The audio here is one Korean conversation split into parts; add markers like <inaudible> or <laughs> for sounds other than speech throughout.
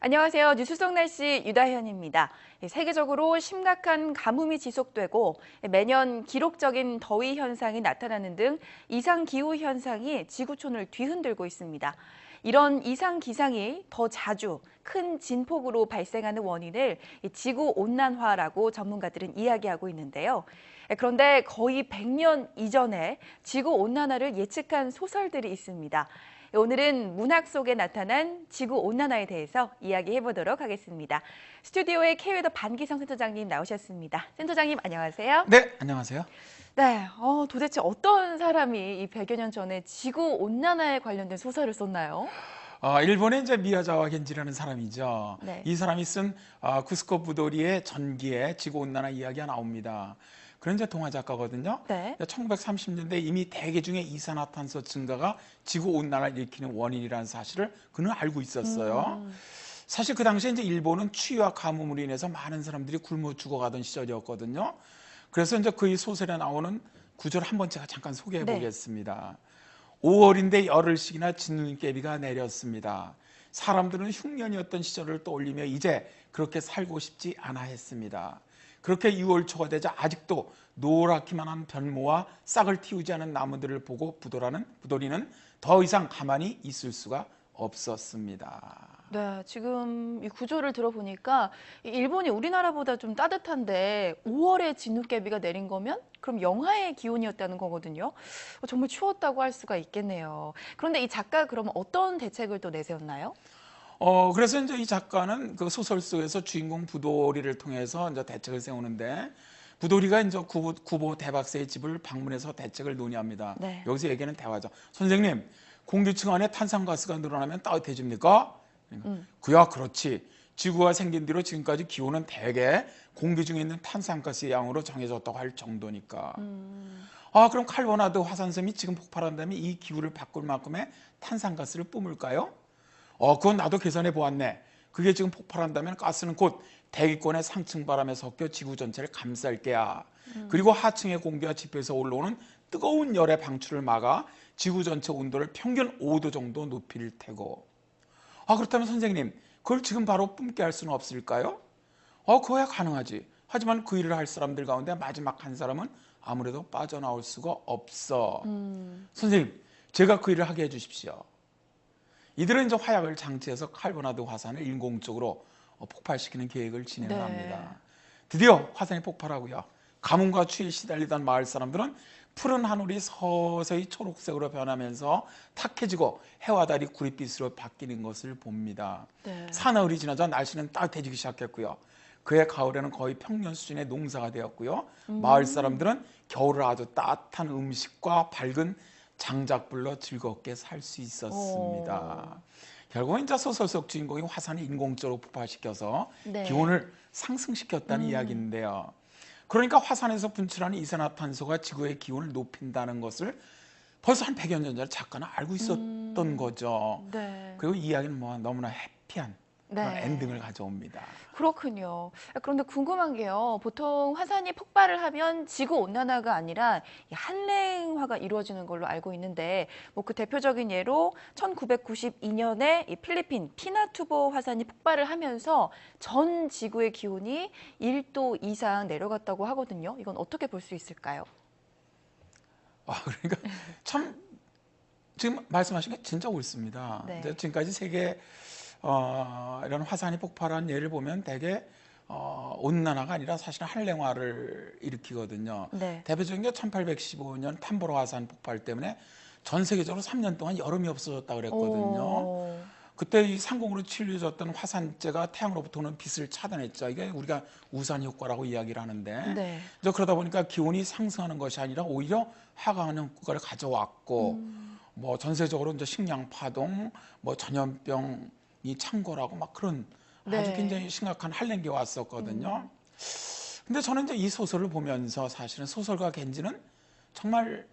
안녕하세요. 뉴스 속 날씨 유다현입니다. 세계적으로 심각한 가뭄이 지속되고 매년 기록적인 더위 현상이 나타나는 등 이상 기후 현상이 지구촌을 뒤흔들고 있습니다. 이런 이상 기상이 더 자주 큰 진폭으로 발생하는 원인을 지구 온난화라고 전문가들은 이야기하고 있는데요. 그런데 거의 100년 이전에 지구 온난화를 예측한 소설들이 있습니다. 오늘은 문학 속에 나타난 지구 온난화에 대해서 이야기해 보도록 하겠습니다. 스튜디오에 K웨더 반기성 센터장님 나오셨습니다. 센터장님 안녕하세요. 네, 안녕하세요. 네, 어, 도대체 어떤 사람이 이 100여 년 전에 지구 온난화에 관련된 소설을 썼나요? 어, 일본의 이제 미야자와 겐지라는 사람이죠. 네. 이 사람이 쓴 어, 쿠스코 부도리의 전기의 지구 온난화 이야기가 나옵니다. 그런 이제 동화 작가거든요. 네. 1930년대 이미 대기 중에 이산화탄소 증가가 지구 온난화를 일으키는 원인이라는 사실을 그는 알고 있었어요. 음. 사실 그 당시에 이제 일본은 추위와 가뭄으로 인해서 많은 사람들이 굶어 죽어가던 시절이었거든요. 그래서 이제 그 소설에 나오는 구절을 한번 제가 잠깐 소개해 네. 보겠습니다. 5월인데 열흘씩이나 진눈깨비가 내렸습니다. 사람들은 흉년이었던 시절을 떠올리며 이제 그렇게 살고 싶지 않아 했습니다. 그렇게 6월 초가 되자 아직도 노랗기만 한 변모와 싹을 틔우지 않은 나무들을 보고 부도라는 부도리는 더 이상 가만히 있을 수가 없었습니다. 네, 지금 이 구조를 들어보니까 이 일본이 우리나라보다 좀 따뜻한데 5월에 진눈깨비가 내린 거면 그럼 영하의 기온이었다는 거거든요. 어, 정말 추웠다고 할 수가 있겠네요. 그런데 이 작가 그러면 어떤 대책을 또 내세웠나요? 어 그래서 이제 이 작가는 그 소설 속에서 주인공 부도리를 통해서 이제 대책을 세우는데 부도리가 이제 구보, 구보 대박사의 집을 방문해서 대책을 논의합니다. 네. 여기서 얘기는 대화죠. 선생님, 공기층 안에 탄산가스가 늘어나면 따뜻해집니까? 그러니까 음. 그야 그렇지. 지구가 생긴 뒤로 지금까지 기온은 대개 공기 중에 있는 탄산가스의 양으로 정해졌다고 할 정도니까. 음, 아 그럼 칼보나드 화산섬이 지금 폭발한다면 이 기후를 바꿀 만큼의 탄산가스를 뿜을까요? 어 그건 나도 계산해 보았네. 그게 지금 폭발한다면 가스는 곧 대기권의 상층 바람에 섞여 지구 전체를 감쌀 게야. 그리고 하층의 공기와 지표에서 올라오는 뜨거운 열의 방출을 막아 지구 전체 온도를 평균 5도 정도 높일 테고. 아 그렇다면 선생님 그걸 지금 바로 뿜게 할 수는 없을까요? 어 그거야 가능하지. 하지만 그 일을 할 사람들 가운데 마지막 한 사람은 아무래도 빠져나올 수가 없어. 음, 선생님, 제가 그 일을 하게 해주십시오. 이들은 이제 화약을 장치해서 칼보나드 화산을 인공적으로 어, 폭발시키는 계획을 진행을 네. 합니다. 드디어 화산이 폭발하고요. 가뭄과 추위에 시달리던 마을 사람들은 푸른 하늘이 서서히 초록색으로 변하면서 탁해지고 해와 달이 구릿빛으로 바뀌는 것을 봅니다. 네. 사나흘이 지나자 날씨는 따뜻해지기 시작했고요. 그해 가을에는 거의 평년 수준의 농사가 되었고요. 마을 사람들은 겨울을 아주 따뜻한 음식과 밝은 장작불로 즐겁게 살 수 있었습니다. 결국은 이제 소설 속 주인공이 화산을 인공적으로 폭발시켜서 네. 기온을 상승시켰다는 이야기인데요. 그러니까 화산에서 분출하는 이산화탄소가 지구의 기온을 높인다는 것을 벌써 한 100여 년 전에 작가는 알고 있었던 거죠. 네. 그리고 이 이야기는 뭐 너무나 해피한 네. 엔딩을 가져옵니다. 그렇군요. 그런데 궁금한 게요. 보통 화산이 폭발을 하면 지구 온난화가 아니라 이 한랭화가 이루어지는 걸로 알고 있는데 뭐 그 대표적인 예로 1992년에 이 필리핀 피나투보 화산이 폭발을 하면서 전 지구의 기온이 1도 이상 내려갔다고 하거든요. 이건 어떻게 볼 수 있을까요? 아, 그러니까 참 지금 말씀하신 게 진짜 옳습니다. 네. 지금까지 세계 어, 이런 화산이 폭발한 예를 보면 대개 어, 온난화가 아니라 사실은 한랭화를 일으키거든요. 네. 대표적인 게 1815년 탐보로 화산 폭발 때문에 전 세계적으로 3년 동안 여름이 없어졌다 그랬거든요. 오. 그때 이 상공으로 치료졌던 화산재가 태양으로부터 오는 빛을 차단했죠. 이게 우리가 우산 효과라고 이야기를 하는데 네. 이제 그러다 보니까 기온이 상승하는 것이 아니라 오히려 하강하는 효과를 가져왔고 음. 뭐 전세적으로 이제 식량 파동, 뭐 전염병이 창궐하고 막 그런 아주 네. 굉장히 심각한 할랭기 왔었거든요. 근데 저는 이제 이 소설을 보면서 사실은 소설가 겐지는 정말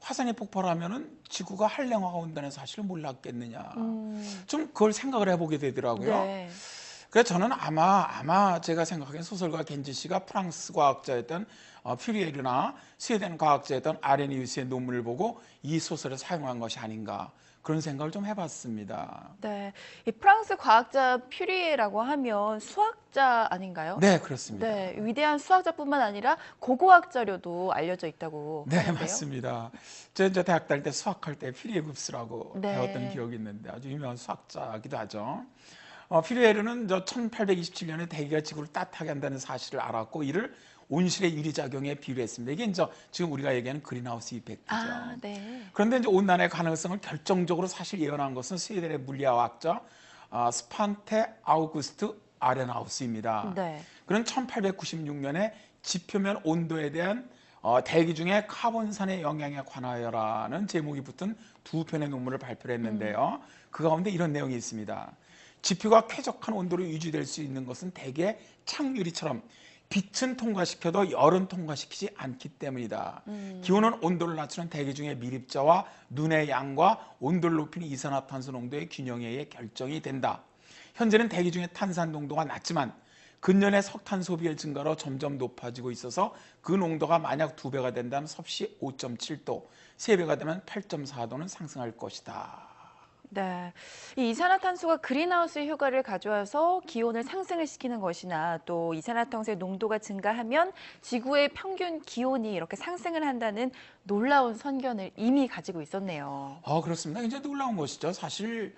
화산이 폭발하면은 지구가 한랭화가 온다는 사실을 몰랐겠느냐. 음. 좀 그걸 생각을 해보게 되더라고요. 네. 그래서 저는 아마 아마 제가 생각하기엔 소설가 겐지 씨가 프랑스 과학자였던 어, 퓨리에르나 스웨덴 과학자였던 아레니우스의 논문을 보고 이 소설을 사용한 것이 아닌가 그런 생각을 좀 해봤습니다. 네, 이 프랑스 과학자 퓨리에라고 하면 수학자 아닌가요? 네, 그렇습니다. 네, 위대한 수학자뿐만 아니라 고고학자료도 알려져 있다고 네, 하는데요. 맞습니다. 저 이제 대학 다닐 때 수학할 때 피리에 급수라고 네. 배웠던 기억이 있는데 아주 유명한 수학자기도 하죠. 어, 피리에르는 저 1827년에 대기가 지구를 따뜻하게 한다는 사실을 알았고 이를 온실의 유리작용에 비유했습니다. 이게 이제 지금 우리가 얘기하는 그린하우스 이펙트죠. 아, 네. 그런데 이제 온난화의 가능성을 결정적으로 사실 예언한 것은 스웨덴의 물리학자 아, 스판테 아우구스트 아레나우스입니다. 네. 그는 1896년에 지표면 온도에 대한 어, 대기 중에 카본산의 영향에 관하여라는 제목이 붙은 두 편의 논문을 발표를 했는데요. 그 가운데 이런 내용이 있습니다. 지표가 쾌적한 온도로 유지될 수 있는 것은 대개 창유리처럼 빛은 통과시켜도 열은 통과시키지 않기 때문이다. 기온은 온도를 낮추는 대기 중의 미립자와 눈의 양과 온도를 높이는 이산화탄소 농도의 균형에 의해 결정이 된다. 현재는 대기 중의 탄산 농도가 낮지만 근년의 석탄 소비의 증가로 점점 높아지고 있어서 그 농도가 만약 두 배가 된다면 섭씨 5.7도, 세 배가 되면 8.4도는 상승할 것이다. 네. 이 이산화탄소가 그린하우스 효과를 가져와서 기온을 상승을 시키는 것이나 또 이산화탄소의 농도가 증가하면 지구의 평균 기온이 이렇게 상승을 한다는 놀라운 선견을 이미 가지고 있었네요. 아 그렇습니다. 굉장히 놀라운 것이죠. 사실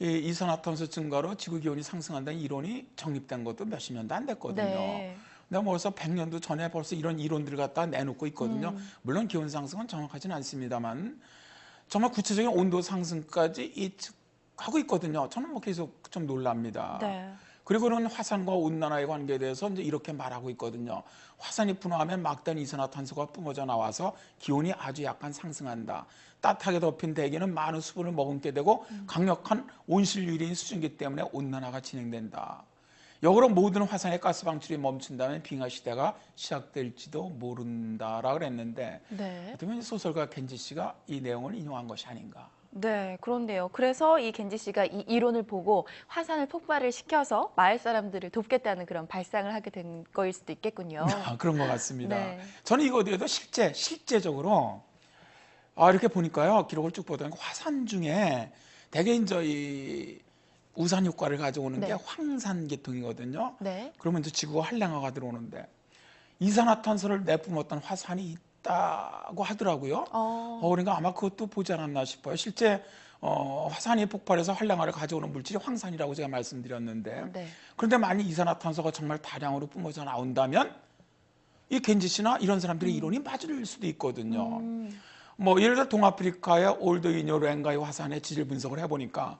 이 이산화탄소 증가로 지구 기온이 상승한다는 이론이 정립된 것도 몇십 년도 안 됐거든요. 네. 내가 벌써 100년도 전에 벌써 이런 이론들을 갖다 내놓고 있거든요. 음. 물론 기온 상승은 정확하지는 않습니다만 정말 구체적인 온도 상승까지 예측하고 있거든요. 저는 뭐 계속 좀 놀랍니다. 네. 그리고는 화산과 온난화의 관계에 대해서 이제 이렇게 말하고 있거든요. 화산이 분화하면 막단 이산화탄소가 뿜어져 나와서 기온이 아주 약간 상승한다. 따뜻하게 덮인 대기는 많은 수분을 머금게 되고 강력한 온실 유리인 수증기 때문에 온난화가 진행된다. 역으로 모든 화산의 가스 방출이 멈춘다면 빙하 시대가 시작될지도 모른다라 그랬는데 네. 어떻게 보면 소설가 켄지 씨가 이 내용을 인용한 것이 아닌가. 네, 그런데요. 그래서 이 겐지 씨가 이 이론을 보고 화산을 폭발을 시켜서 마을 사람들을 돕겠다는 그런 발상을 하게 된 거일 수도 있겠군요. <laughs> 아, 그런 것 같습니다. 네. 저는 이거 어디에도 실제 실제적으로 아 이렇게 보니까요 기록을 쭉 보다 보니까 화산 중에 대개 이제 이 우산 효과를 가져오는 네. 게 황산 계통이거든요. 네. 그러면 이제 지구가 한량화가 들어오는데 이산화탄소를 내뿜었던 화산이 있다고 하더라고요. 어, 어, 그러니까 아마 그것도 보지 않았나 싶어요. 실제 어, 화산이 폭발해서 한량화를 가져오는 물질이 황산이라고 제가 말씀드렸는데 네. 그런데 만약 이산화탄소가 정말 다량으로 뿜어져 나온다면 이 겐지 씨나 이런 사람들의 이론이 맞을 수도 있거든요. 음, 뭐 예를 들어 동아프리카의 올드 이뇨랭가의 화산의 지질 분석을 해보니까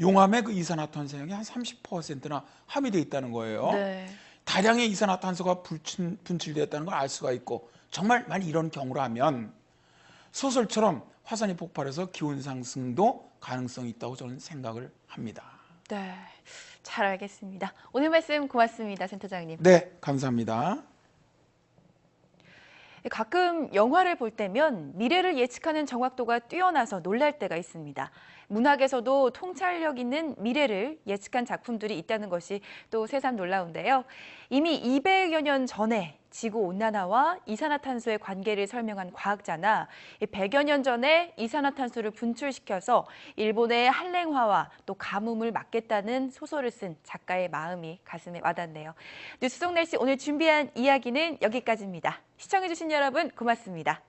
용암의 그 이산화탄소량이 한 30%나 함유되어 있다는 거예요. 네. 다량의 이산화탄소가 분출, 분출되었다는 걸 알 수가 있고 정말 만약 이런 경우라면 소설처럼 화산이 폭발해서 기온 상승도 가능성이 있다고 저는 생각을 합니다. 네. 잘 알겠습니다. 오늘 말씀 고맙습니다, 센터장님. 네, 감사합니다. 가끔 영화를 볼 때면 미래를 예측하는 정확도가 뛰어나서 놀랄 때가 있습니다. 문학에서도 통찰력 있는 미래를 예측한 작품들이 있다는 것이 또 새삼 놀라운데요. 이미 200여 년 전에 지구 온난화와 이산화탄소의 관계를 설명한 과학자나 100여 년 전에 이산화탄소를 분출시켜서 일본의 한랭화와 또 가뭄을 막겠다는 소설을 쓴 작가의 마음이 가슴에 와닿네요. 뉴스 속 날씨 오늘 준비한 이야기는 여기까지입니다. 시청해주신 여러분 고맙습니다.